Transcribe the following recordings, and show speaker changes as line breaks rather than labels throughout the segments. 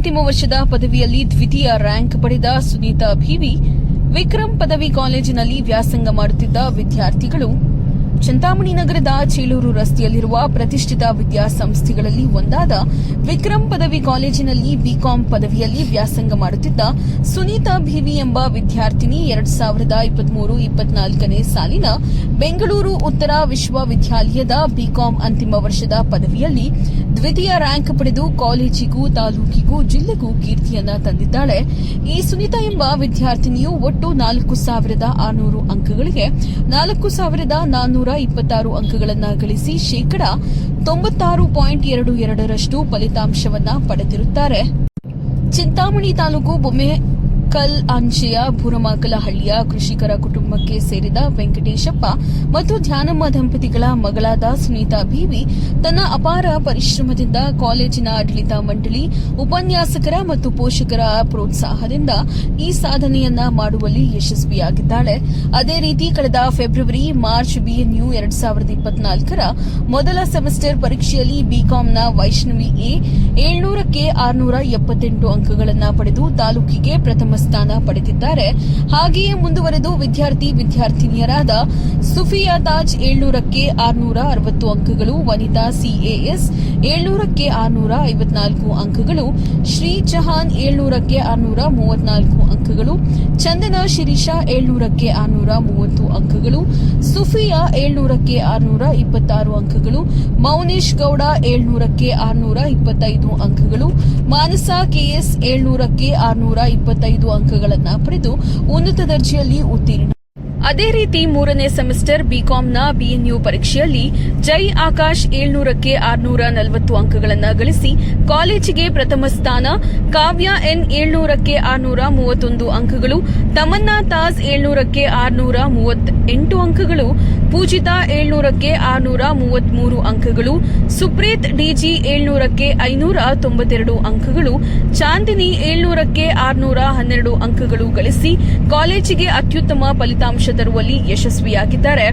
ಅಂತಿಮ ವರ್ಷದ ಪದವಿಯಲ್ಲಿ ದ್ವಿತೀಯ ರ್ಯಾಂಕ್ ಪಡೆದ ಸುನೀತಾ ಭೀವಿ ವಿಕ್ರಮ್ ಪದವಿ ಕಾಲೇಜಿನಲ್ಲಿ ವ್ಯಾಸಂಗ ಮಾಡುತ್ತಿದ್ದ ವಿದ್ಯಾರ್ಥಿಗಳು ಚಿಂತಾಮಣಿ ನಗರದ ಚೀಲೂರು ರಸ್ತೆಯಲ್ಲಿರುವ ಪ್ರತಿಷ್ಠಿತ ವಿದ್ಯಾಸಂಸ್ಥೆಗಳಲ್ಲಿ ಒಂದಾದ ವಿಕ್ರಮ್ ಪದವಿ ಕಾಲೇಜಿನಲ್ಲಿ ಬಿಕಾಂ ಪದವಿಯಲ್ಲಿ ವ್ಯಾಸಂಗ ಮಾಡುತ್ತಿದ್ದ ಸುನೀತಾ ಭೀವಿ ಎಂಬ ವಿದ್ಯಾರ್ಥಿನಿ ಎರಡ್ ಸಾವಿರದ ಇಪ್ಪತ್ಮೂರು ಇಪ್ಪತ್ನಾಲ್ಕನೇ ಸಾಲಿನ ಬೆಂಗಳೂರು ಉತ್ತರ ವಿಶ್ವವಿದ್ಯಾಲಯದ ಬಿಕಾಂ ಅಂತಿಮ ವರ್ಷದ ಪದವಿಯಲ್ಲಿ ದ್ವಿತೀಯ ರ್ಯಾಂಕ್ ಪಡೆದು ಕಾಲೇಜಿಗೂ ತಾಲೂಕಿಗೂ ಜಿಲ್ಲೆಗೂ ಕೀರ್ತಿಯನ್ನ ತಂದಿದ್ದಾಳೆ. ಈ ಸುನೀತಾ ಎಂಬ ವಿದ್ಯಾರ್ಥಿನಿಯು ಒಟ್ಟು ನಾಲ್ಕು ಸಾವಿರದ ಆರುನೂರು ಅಂಕಗಳಿಗೆ ನಾಲ್ಕು ಸಾವಿರದ ನಾನ್ನೂರ ಇಪ್ಪತ್ತಾರು ಅಂಕಗಳನ್ನು ಗಳಿಸಿ ಶೇಕಡ ತೊಂಬತ್ತಾರು ಪಾಯಿಂಟ್ ಎರಡು ಎರಡರಷ್ಟು ಫಲಿತಾಂಶವನ್ನ ಪಡೆದಿರುತ್ತಾರೆ. ಚಿಂತಾಮಣಿ ತಾಲೂಕು ಬೊಮ್ಮೆಕಲ್ ಅಂಚೆಯ ಬುರಮಾಕಲಹಳ್ಳಿಯ ಕೃಷಿಕರ ಕುಟುಂಬಕ್ಕೆ ಸೇರಿದ ವೆಂಕಟೇಶಪ್ಪ ಮತ್ತು ಧ್ಯಾನಮ್ಮ ದಂಪತಿಗಳ ಮಗಳಾದ ಸುನೀತಾ ಬೀವಿ ತನ್ನ ಅಪಾರ ಪರಿಶ್ರಮದಿಂದ ಕಾಲೇಜಿನ ಆಡಳಿತ ಮಂಡಳಿ ಉಪನ್ಯಾಸಕರ ಮತ್ತು ಪೋಷಕರ ಪ್ರೋತ್ಸಾಹದಿಂದ ಈ ಸಾಧನೆಯನ್ನ ಮಾಡುವಲ್ಲಿ ಯಶಸ್ವಿಯಾಗಿದ್ದಾಳೆ. ಅದೇ ರೀತಿ ಕಳೆದ ಫೆಬ್ರವರಿ, ಮಾರ್ಚ್ ಬಿಎನ್ಯು ಎರಡ್ ಸಾವಿರದ ಇಪ್ಪತ್ನಾಲ್ಕರ ಮೊದಲ ಸೆಮಿಸ್ಟರ್ ಪರೀಕ್ಷೆಯಲ್ಲಿ ಬಿಕಾಂನ ವೈಷ್ಣವಿ ಎ ಏಳ್ನೂರಕ್ಕೆ ಆರುನೂರ ಎಪ್ಪತ್ತೆಂಟು ಅಂಕಗಳನ್ನು ಪಡೆದು ತಾಲೂಕಿಗೆ ಪ್ರಥಮ ಸ್ಥಾನ ಪಡೆದಿದ್ದಾರೆ. ಹಾಗೆಯೇ ಮುಂದುವರೆದು ವಿದ್ಯಾರ್ಥಿ ವಿದ್ಯಾರ್ಥಿನಿಯರಾದ ಸುಫಿಯಾ ತಾಜ್ ಏಳ್ನೂರಕ್ಕೆ ಆರ್ನೂರ ಅರವತ್ತು ಅಂಕಗಳು, ವನಿತಾ ಸಿಎಎಸ್ ಏಳ್ನೂರಕ್ಕೆ ಆರುನೂರ ಐವತ್ನಾಲ್ಕು ಅಂಕಗಳು, ಶ್ರೀ ಚಹಾನ್ ಏಳ್ನೂರಕ್ಕೆ ಆರ್ನೂರ ಮೂವತ್ನಾಲ್ಕು ಅಂಕಗಳು, ಚಂದನಾ ಶಿರೀಷಾ ಏಳ್ನೂರಕ್ಕೆ ಆರ್ನೂರ ಮೂವತ್ತು ಅಂಕಗಳು, ಸುಫಿಯಾ ಏಳ್ನೂರಕ್ಕೆ ಆರುನೂರ ಇಪ್ಪತ್ತಾರು ಅಂಕಗಳು, ಮೌನೇಶ್ ಗೌಡ ಏಳ್ನೂರಕ್ಕೆ ಆರ್ನೂರ ಇಪ್ಪತ್ತೈದು ಅಂಕಗಳು, ಮಾನಸ ಕೆಎಸ್ ಏಳ್ನೂರಕ್ಕೆ ಆರ್ನೂರ ಇಪ್ಪತ್ತೈದು ಅಂಕಗಳನ್ನು ಪಡೆದು ಉನ್ನತ ದರ್ಜೆಯಲ್ಲಿ ಉತ್ತೀರ್ಣ. ಅದೇ ರೀತಿ ಮೂರನೇ ಸೆಮಿಸ್ಟರ್ ಬಿಕಾಂನ ಬಿಎನ್ಯು ಪರೀಕ್ಷೆಯಲ್ಲಿ ಜೈ ಆಕಾಶ್ ಏಳ್ನೂರಕ್ಕೆ ಆರ್ನೂರ ನಲವತ್ತು ಅಂಕಗಳನ್ನು ಗಳಿಸಿ ಕಾಲೇಜಿಗೆ ಪ್ರಥಮ ಸ್ಥಾನ, ಕಾವ್ಯ ಎನ್ ಏಳ್ನೂರಕ್ಕೆ ಆರುನೂರ ಮೂವತ್ತೊಂದು ಅಂಕಗಳು, ತಮನ್ನಾ ತಾಜ್ ಏಳ್ನೂರಕ್ಕೆ ಆರ್ನೂರ ಮೂವತ್ತೆಂಟು ಅಂಕಗಳು ಪೂಜಿತಾ ಏಳ್ನೂರಕ್ಕೆ ಆರುನೂರ ಮೂವತ್ಮೂರು ಅಂಕಗಳು, ಸುಪ್ರೀತ್ ಡಿಜಿ ಏಳ್ನೂರಕ್ಕೆ ಐನೂರ ತೊಂಬತ್ತೆರಡು ಅಂಕಗಳು, ಚಾಂದಿನಿ ಏಳ್ನೂರಕ್ಕೆ ಆರುನೂರ ಹನ್ನೆರಡು ಅಂಕಗಳು ಗಳಿಸಿ ಕಾಲೇಜಿಗೆ ಅತ್ಯುತ್ತಮ ಫಲಿತಾಂಶ ತರುವಲ್ಲಿ ಯಶಸ್ವಿಯಾಗಿದ್ದಾರೆ.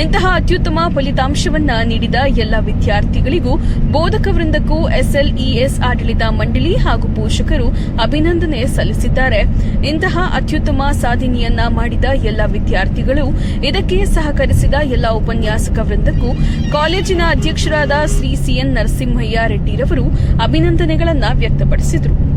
ಇಂತಹ ಅತ್ಯುತ್ತಮ ಫಲಿತಾಂಶವನ್ನ ನೀಡಿದ ಎಲ್ಲ ವಿದ್ಯಾರ್ಥಿಗಳಿಗೂ ಬೋಧಕ ವೃಂದಕ್ಕೂ ಎಸ್ಎಲ್ಇಎಸ್ ಆಡಳಿತ ಮಂಡಳಿ ಹಾಗೂ ಪೋಷಕರು ಅಭಿನಂದನೆ ಸಲ್ಲಿಸಿದ್ದಾರೆ. ಇಂತಹ ಅತ್ಯುತ್ತಮ ಸಾಧನೆಯನ್ನ ಮಾಡಿದ ಎಲ್ಲ ವಿದ್ಯಾರ್ಥಿಗಳು ಇದಕ್ಕೆ ಸಹಕರಿಸಿದ ಎಲ್ಲ ಉಪನ್ಯಾಸಕ ವೃಂದಕ್ಕೂ ಕಾಲೇಜಿನ ಅಧ್ಯಕ್ಷರಾದ ಶ್ರೀ ಸಿಎನ್ ನರಸಿಂಹಯ್ಯ ರೆಡ್ಡಿರವರು ಅಭಿನಂದನೆಗಳನ್ನು ವ್ಯಕ್ತಪಡಿಸಿದರು.